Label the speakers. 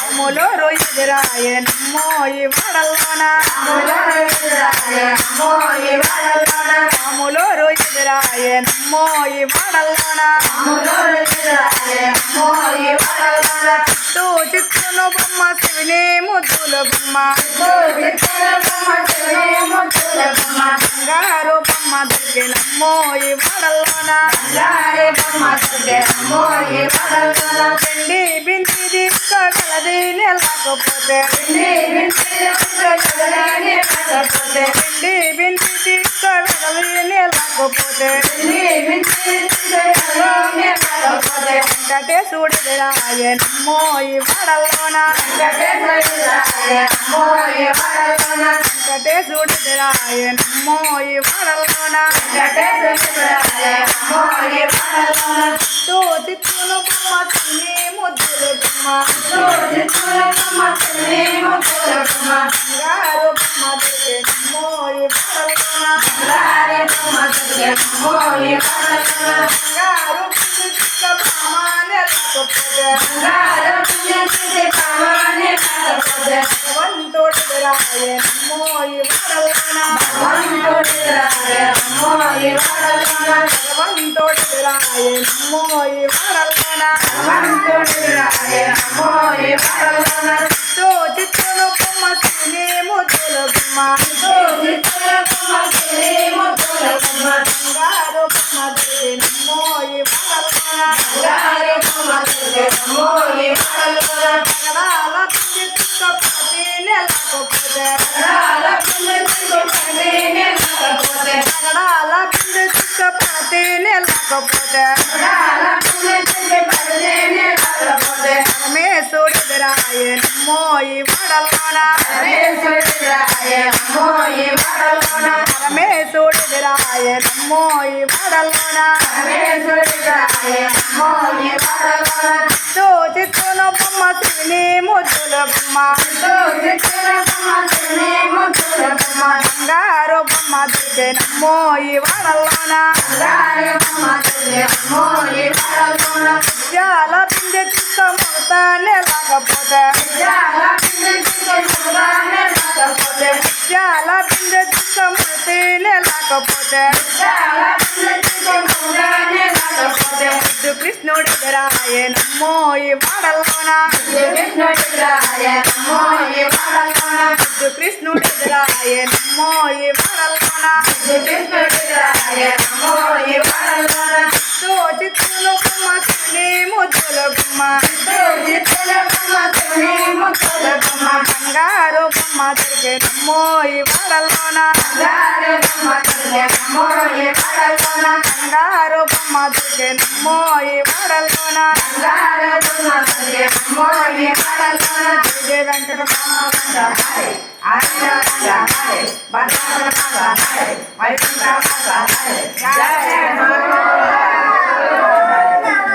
Speaker 1: అమ్ములో రొయ్యరాయ నమ్మో ఈ వాడల్లోన అమ్ములో రొయ్యరాయ నమ్మో ఈ వాడల్లోన చుట్టూ చిత్తును బొమ్మ శివుని ముద్దుల బొమ్మ. దొరికినమ్మో ఈ వాడల్లోన పిండి బింది తీసుకోగలది లేకపోతే పిండి బింది తీసుకోగలది లేకపోతే వెంకటేశుడి రాయ నమ్మో ఈ వాడల్లోన వెంకటేశుడి నమ్మో ఈ వాడల్లోన తో చిత్తును బొమ్మ తిని ముద్దులు బొమ్మ బొమ్మ దొరికే నమ్మో ఈ వాడల్లోన బంగారు బింది తీసుకోమానే లేకపోతే భగవంతుడి రాయ నమ్మో ఈ వాడల్లోన భగవంతుడి రాయ నమ్మో లేకపోతే పరమేశ్వరుడి రాయ నమ్మో ఈ వాడల్లోన పరమేశ్వరుడి రాయ నమ్మో ఈ వాడల్లోన తో చిత్తును బొమ్మ శివుని ముద్దుల బొమ్మ. బంగారు బొమ్మ దొరికే నమ్మో ఈ వాడల్లోన చాలా పిండి తీసుకోమవుతా లేకపోతే చాలా పిండి తీసుకోమవుతే లేకపోతే బుద్ధు కృష్ణుడి రాయ నమ్మో ఈ వాడల్లోన బుద్ధు కృష్ణుడి రాయ నమ్మో ఈ వాడల్లోన ముద్దుల బొమ్మ బంగారు బొమ్మ దొరికే నమ్మో ఈ వాడల్లోన బంగారు బొమ్మ దొరికే జయ